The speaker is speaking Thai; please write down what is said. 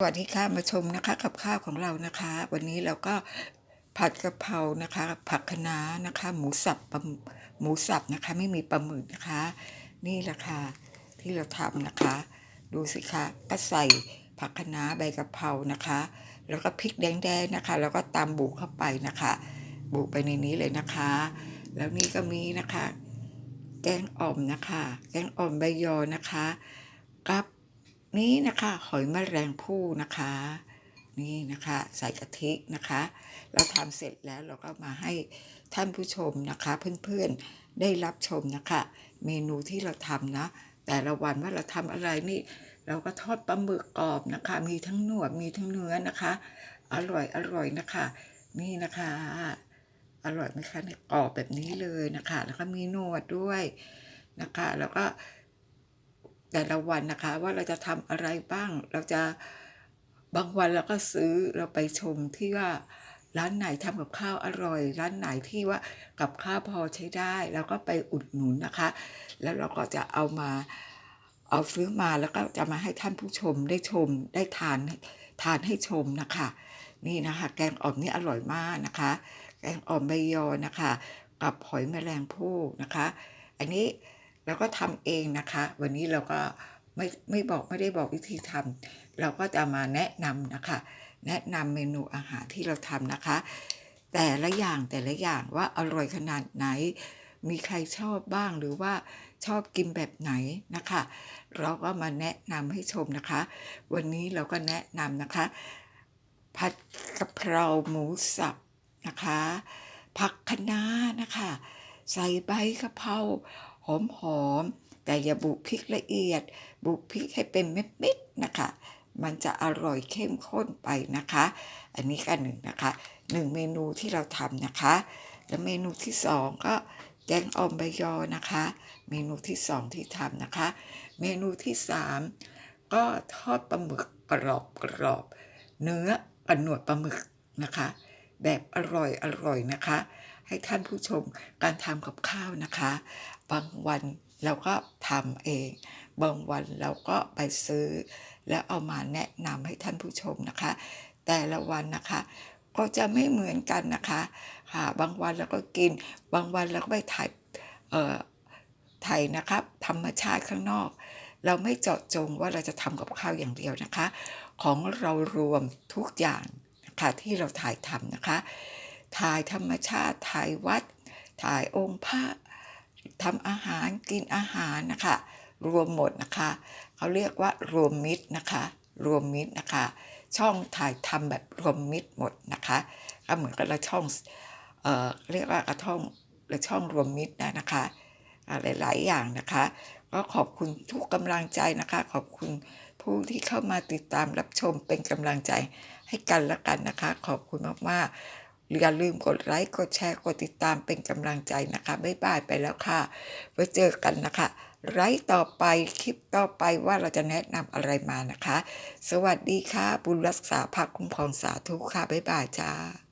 สวัสดีค่ะมาชมนะคะกับข้าวของเรานะคะ วันนี้เราก็ผัดกะเพรานะคะ ผักคะน้านะคะ หมูสับปลาหมูสับนะคะ ไม่มีปลาหมึกนะคะ นี่แหละค่ะที่เราทำนะคะ ดูสิคะก็ใส่ผักคะน้าใบกะเพรานะคะ แล้วก็พริกแดงๆนะคะ แล้วก็ตำบุกเข้าไปนะคะ บุกไปในนี้เลยนะคะ แล้วนี่ก็มีนะคะ แกงอ่อมนะคะ แกงอ่อมใบยอนะคะกับ นี่นะคะหอยแมลงภู่นะคะ นี่นะคะใส่กะทินะคะ เราทำเสร็จแล้วเราก็มาให้ท่านผู้ชมนะคะ เพื่อนๆได้รับชมนะคะ เมนูที่เราทำนะ แต่ละวันว่าเราทำอะไรนี่เราก็ทอดปลาหมึกกรอบนะคะ มีทั้งหนวดมีทั้งเนื้อนะคะ อร่อยอร่อยนะคะ นี่นะคะ อร่อยไหมคะเนี่ยกรอบแบบนี้เลยนะคะ แล้วก็มีหนวดด้วยนะคะ แล้วก็ แต่ละวันนะคะ ว่าเราจะทำอะไรบ้าง เราจะบางวันเราก็ซื้อเราไปชมที่ว่าร้านไหนทำกับข้าวอร่อย ร้านไหนที่ว่ากับข้าวพอใช้ได้เราก็ไปอุดหนุนนะคะ แล้วเราก็จะเอามาเอาซื้อมาแล้วก็จะมาให้ท่านผู้ชมได้ชมได้ทานทานให้ชมนะคะ นี่นะคะ แกงอ่อมนี่อร่อยมากนะคะ แกงอ่อมใบยอนะคะ กับหอยแมลงภู่นะคะ อันนี้ เราก็ทำเองนะคะ วันนี้เราก็ไม่ไม่บอกไม่ได้บอกวิธีทำเราก็จะมาแนะนำนะคะ แนะนำเมนูอาหารที่เราทำนะคะ แต่ละอย่างแต่ละอย่างว่าอร่อยขนาดไหน มีใครชอบบ้างหรือว่าชอบกินแบบไหนนะคะ เราก็มาแนะนำให้ชมนะคะ วันนี้เราก็แนะนำนะคะ ผัดกะเพราหมูสับนะคะผักคะน้านะคะ ใส่ใบกะเพรา อมๆ แต่อย่าบุกพริกละเอียด บุกพริกให้เป็นเม็ดๆนะคะ มันจะอร่อยเข้มข้นไปนะคะ อันนี้ก็หนึ่งนะคะหนึ่งเมนูที่เราทำนะคะ แล้วเมนูที่สองก็แกงออมใบยอนะคะ เมนูที่สองที่ทำนะคะ เมนูที่สามก็ทอดปลาหมึกกรอบกรอบๆเนื้อกับหนวดปลาหมึกนะคะ แบบอร่อยอร่อยนะคะ ให้ท่านผู้ชมการทำกับข้าวนะคะ บางวันเราก็ทำเอง บางวันเราก็ไปซื้อ แล้วเอามาแนะนำให้ท่านผู้ชมนะคะ แต่ละวันนะคะก็จะไม่เหมือนกันนะคะค่ะบางวันเราก็กิน บางวันเราก็ไปถ่ายเอ่อถ่ายนะครับธรรมชาติข้างนอก เราไม่เจาะจงว่าเราจะทำกับข้าวอย่างเดียวนะคะ ของเรารวมทุกอย่าง ค่ะที่เราถ่ายทำนะคะ ถ่ายธรรมชาติถ่ายวัด ถ่ายองค์พระทำอาหารกินอาหารนะคะรวมหมดนะคะเขาเรียกว่ารวมมิตรนะคะรวมมิตรนะคะ ช่องถ่ายทำแบบรวมมิตรหมดนะคะก็เหมือนกับเราช่องเอ่อเรียกว่ากระท่องหรือช่องรวมมิตรนะนะคะหลายๆอย่างนะคะ ก็ขอบคุณทุกกำลังใจนะคะ ขอบคุณ ผู้ที่เข้ามาติดตามรับชมเป็นกำลังใจให้กันและกันนะคะ ขอบคุณมากๆอย่าลืมกดไลค์กดแชร์กดติดตามเป็นกำลังใจนะคะบ๊ายบายไปแล้วค่ะไว้เจอกันนะคะไลฟ์ต่อไปคลิปต่อไปว่าเราจะแนะนำอะไรมานะคะ สวัสดีค่ะ บุญรักษาภาคคุ้มครองสาธุค่ะบ๊ายบายจ้า